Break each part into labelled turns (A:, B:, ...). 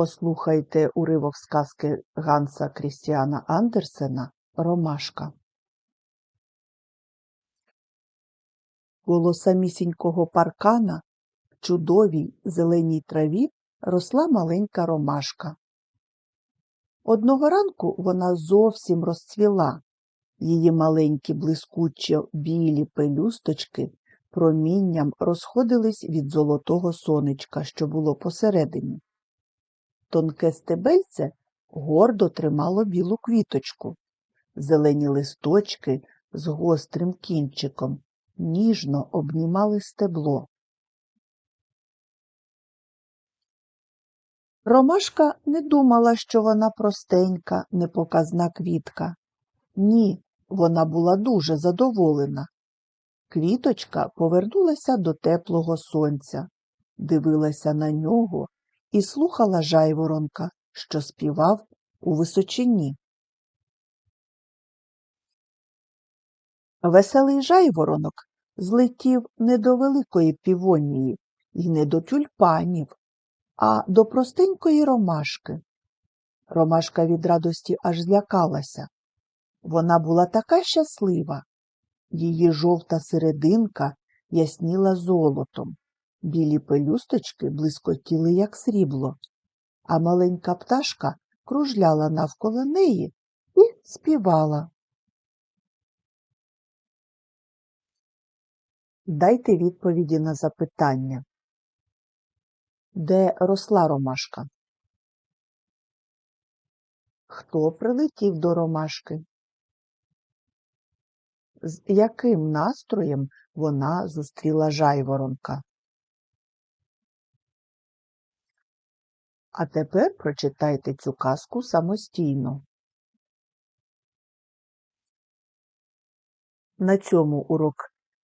A: Послухайте уривок сказки Ганса Крістіана Андерсена Ромашка. Коло самісінького паркана в чудовій зеленій траві росла маленька ромашка. Одного ранку вона зовсім розцвіла. Її маленькі блискучо білі пелюсточки промінням розходились від золотого сонечка, що було посередині. Тонке стебельце гордо тримало білу квіточку. Зелені листочки з гострим кінчиком ніжно обнімали стебло. Ромашка не думала, що вона простенька, непоказна квітка. Ні, вона була дуже задоволена. Квіточка повернулася до теплого сонця, дивилася на нього і слухала жайворонка, що співав у височині. Веселий жайворонок злетів не до великої півонії і не до тюльпанів, а до простенької ромашки. Ромашка від радості аж злякалася. Вона була така щаслива. Її жовта серединка ясніла золотом, білі пелюсточки блискотіли, як срібло, а маленька пташка кружляла навколо неї і співала. Дайте відповіді на запитання. Де росла ромашка? Хто прилетів до ромашки? З яким настроєм вона зустріла жайворонка? А тепер прочитайте цю казку самостійно. На цьому урок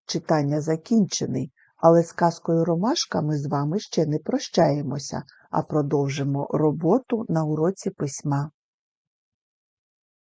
A: читання закінчений, але з казкою Ромашка ми з вами ще не прощаємося, а продовжимо роботу на уроці письма.